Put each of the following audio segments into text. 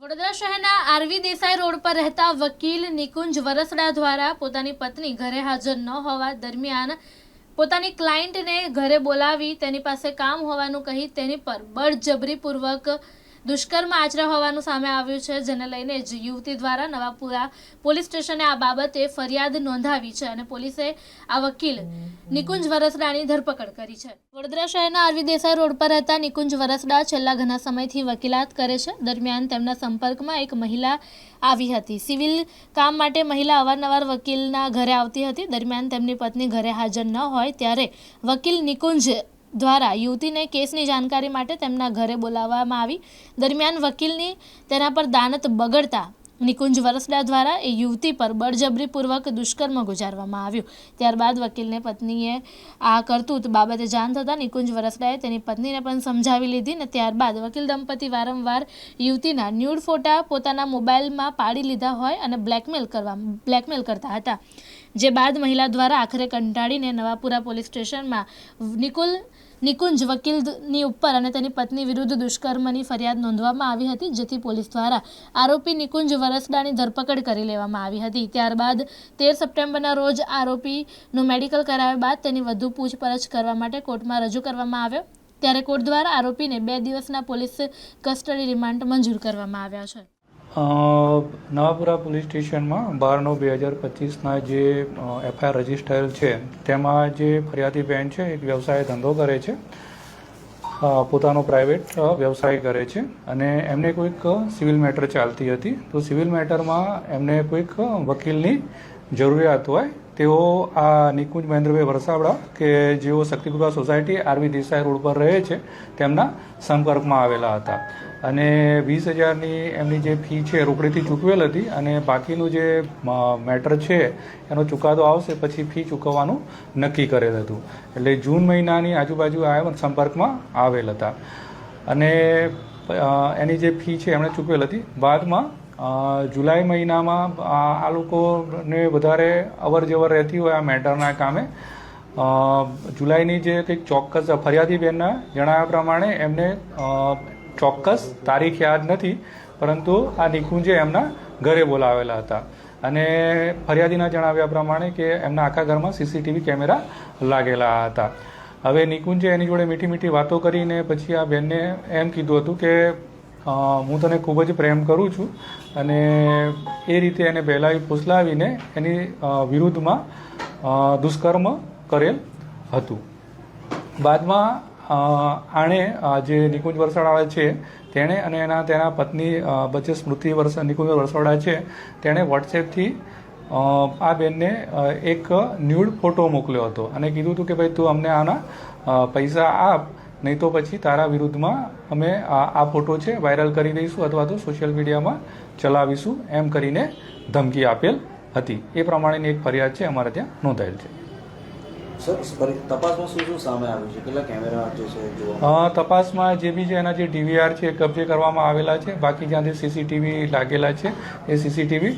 વડોદરા શહેરના RV Desai road પર રહેતા વકીલ નિકુંજ વરસડા દ્વારા પોતાની પત્ની ઘરે હાજર ન હોવા દરમિયાન પોતાની ક્લાયન્ટને ઘરે બોલાવી તેની પાસે કામ હોવાનું કહી તેની પર બળજબરીપૂર્વક દુષ્કર્મ આચર્યા હોવાનું સામે આવ્યું છે, જેને લઈને જ યુવતી દ્વારા નવાપુરા પોલીસ સ્ટેશને આ બાબતે ફરિયાદ નોંધાવી છે અને પોલીસે આ વકીલ નિકુંજ વરસડાની ધરપકડ કરી છે. વડોદરા શહેરના આરવી દેસાઈ રોડ પર રહેતા નિકુંજ વરસડા છેલ્લા ઘણા સમયથી વકીલાત કરે છે. દરમિયાન તેમના સંપર્કમાં એક મહિલા આવી હતી. સિવિલ કામ માટે મહિલા અવારનવાર વકીલના ઘરે આવતી હતી. દરમિયાન તેમની પત્ની ઘરે હાજર ન હોય ત્યારે વકીલ નિકુંજ દ્વારા યુવતીને કેસની જાણકારી માટે તેમના ઘરે બોલાવવામાં આવી. દરમિયાન વકીલની તેના પર દાનત બગડતા નિકુંજ વરસડા દ્વારા એ યુવતી પર બળજબરીપૂર્વક દુષ્કર્મ ગુજારવામાં આવ્યું. ત્યારબાદ વકીલને પત્નીએ આ કરતૂત બાબતે જાણ થતાં નિકુંજ વરસડાએ તેની પત્નીને પણ સમજાવી લીધી ને ત્યારબાદ વકીલ દંપતી વારંવાર યુવતીના ન્યૂડ ફોટા પોતાના મોબાઈલમાં પાડી લીધા હોય અને બ્લેકમેલ કરવા બ્લેકમેલ કરતા હતા. જે બાદ મહિલા દ્વારા આખરે કંટાળીને નવાપુરા પોલીસ સ્ટેશનમાં નિકુલ, નિકુંજ વકીલની ઉપર અને તેની પત્ની વિરુદ્ધ દુષ્કર્મની ફરિયાદ નોંધવામાં આવી હતી, જેથી પોલીસ દ્વારા આરોપી નિકુંજ વરસડાની ધરપકડ કરી લેવામાં આવી હતી. ત્યારબાદ તેર સપ્ટેમ્બરના રોજ આરોપીનું મેડિકલ કરાવ્યા બાદ તેની વધુ પૂછપરછ કરવા માટે કોર્ટમાં રજૂ કરવામાં આવ્યો. ત્યારે કોર્ટ દ્વારા આરોપીને બે દિવસના પોલીસ કસ્ટડી રિમાન્ડ મંજૂર કરવામાં આવ્યા છે. નવાપુરા પોલીસ સ્ટેશનમાં બાર નવ બે હજાર પચીસના જે એફઆઈઆર રજિસ્ટર છે, તેમાં જે ફરિયાદી બેન છે, એક વ્યવસાય ધંધો કરે છે પોતાનો પ્રાઇવેટ વ્યવસાય કરે છે, અને એમને કોઈક સિવિલ મેટર ચાલતી હતી. તો સિવિલ મેટરમાં એમને કોઈક વકીલની જરૂરિયાત હોય, તેઓ આ નિકુંજ મહેન્દ્રભાઈ વરસાવડા કે જેઓ Shaktikrupa society R V Desai road પર રહે છે, તેમના સંપર્કમાં આવેલા હતા. અને વીસ હજારની એમની જે ફી છે, રોકડીથી ચૂકવેલ હતી અને બાકીનું જે મેટર છે, એનો ચુકાદો આવશે, પછી ફી ચૂકવવાનું નક્કી કરેલ હતું. એટલે જૂન મહિનાની આજુબાજુ આ સંપર્કમાં આવેલ હતા. અને એની જે ફી છે, એમણે ચૂકવેલ હતી. બાદમાં જુલાઈ મહિનામાં આ લોકોને વધારે અવર જવર રહેતી હોય આ મેટરના કામે જુલાઈની જે કંઈક ચોક્કસ ફરિયાદી બહેનના જણાવ્યા પ્રમાણે એમને ચોક્કસ તારીખ યાદ નથી, પરંતુ આ નિકુંજે એમના ઘરે બોલાવેલા હતા. અને ફરિયાદીના જણાવ્યા પ્રમાણે કે એમના આખા ઘરમાં સીસીટીવી કેમેરા લાગેલા હતા. હવે નિકુંજે એની જોડે મીઠી મીઠી વાતો કરીને પછી આ બેનને એમ કીધું હતું કે હું તને ખૂબ જ પ્રેમ કરું છું અને એ રીતે એને બહેલાવી ફૂસલાવીને એની વિરુદ્ધમાં દુષ્કર્મ કરેલ હતું. બાદમાં આણે જે નિકુંજ વરસાડા છે, તેણે અને એના, તેના પત્ની બચે સ્મૃતિ વર્ષ, નિકુંજ વરસાડા છે, તેણે વોટ્સએપથી આ બેનને એક ન્યૂડ ફોટો મોકલ્યો હતો. અને કીધું હતું કે, ભાઈ, તું અમને આના પૈસા આપ, નહીં તો પછી તારા વિરુદ્ધમાં અમે આ ફોટો છે, વાયરલ કરી દઈશું અથવા તો સોશિયલ મીડિયામાં ચલાવીશું. એમ કરીને ધમકી આપેલ હતી. એ પ્રમાણેની એક ફરિયાદ છે, અમારે ત્યાં નોંધાયેલ છે. સર તપાસમાં શું શું સામે આવ્યું છે? કેટલા કેમેરા જે છે તપાસમાં જે બી છે એના જે ડીવીઆર છે એ કબજે કરવામાં આવેલા છે. બાકી જ્યાં જે સીસીટીવી લાગેલા છે એ સીસીટીવી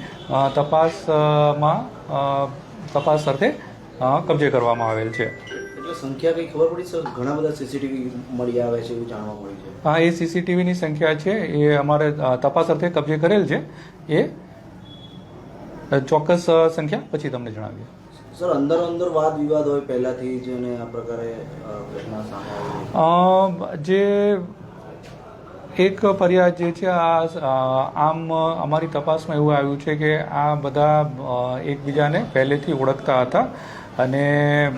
તપાસમાં તપાસ સાથે કબજે કરવામાં આવેલ છે. એટલે સંખ્યા કઈ ખબર પડી સર ઘણા બધા સીસીટીવી મળી આવે છે એવું જાણવા મળ્યું છે. હા એ સીસીટીવીની સંખ્યા છે એ અમારે તપાસ અર્થે કબજે કરેલ છે. એ ચોક્કસ સંખ્યા પછી તમને જણાવીએ. સર, અંદર અંદર વાદ વિવાદ હોય પહેલાથી જ અને આ પ્રકારે જે એક ફરિયાદ જે છે, આ આમ અમારી તપાસમાં એવું આવ્યું છે કે આ બધા એકબીજાને પહેલેથી ઓળખતા હતા અને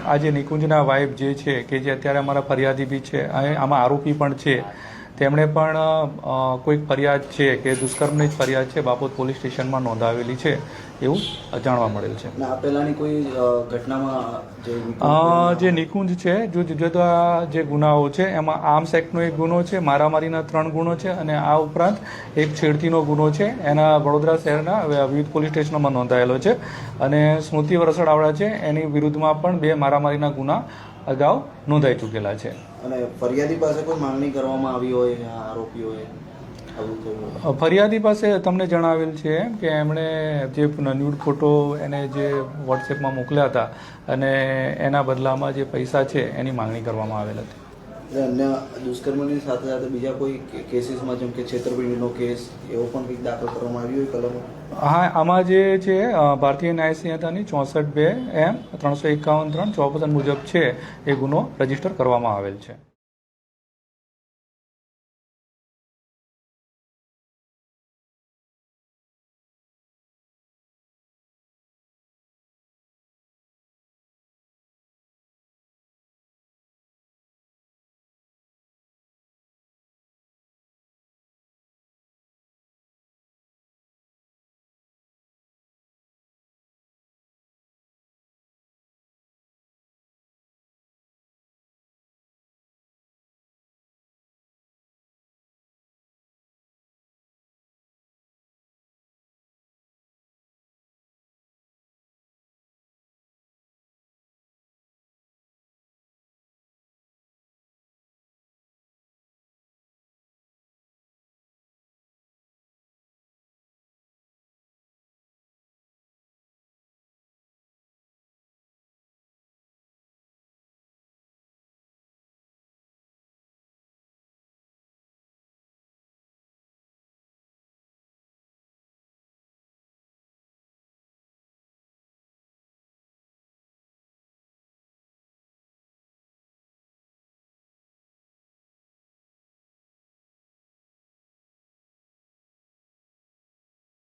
આ જે નિકુંજના વાઇફ જે છે, કે જે અત્યારે અમારા ફરિયાદી બી છે, અને આમાં આરોપી પણ છે તેમણે પણ કોઈક ફરિયાદ છે કે દુષ્કર્મની જ ફરિયાદ છે બાપોદ પોલીસ સ્ટેશનમાં નોંધાવેલી છે એવું જાણવા મળેલ છે. અને કોઈ ઘટનામાં જે નિકુંજ છે જો જુદા જે ગુનાઓ છે એમાં આર્મ્સ એક્ટનો એક ગુનો છે મારામારીના ત્રણ ગુનો છે અને આ ઉપરાંત એક છેડતીનો ગુનો છે એના વડોદરા શહેરના વિવિધ પોલીસ સ્ટેશનોમાં નોંધાયેલો છે. અને સ્મૃતિ વરસડ આવડા છે એની વિરુદ્ધમાં પણ બે મારામારીના ગુના અગાઉ નોંધાઈ ચૂકેલા છે અને ફરિયાદી પાસે કોઈ માંગણી કરવામાં આવી હોય આરોપીઓએ. ફરિયાદી પાસે તમને જણાવેલ છે કે એમણે જે ન્યૂડ ફોટો એને જે વોટ્સએપમાં મોકલ્યા હતા અને એના બદલામાં જે પૈસા છે એની માંગણી કરવામાં આવેલ હતી એટલે અન્ય દુષ્કર્મની સાથે સાથે બીજા કોઈ કેસીસમાં જેમ કે છેતરપિંડીનો કેસ એવો પણ કંઈક દાખલ કરવામાં આવ્યો હોય કલમો હા, આમાં જે છે ભારતીય ન્યાય સંહિતાની ચોસઠ બે એમ ત્રણસો એકાવન ત્રણ ચોપન મુજબ છે એ ગુનો રજિસ્ટર કરવામાં આવેલ છે.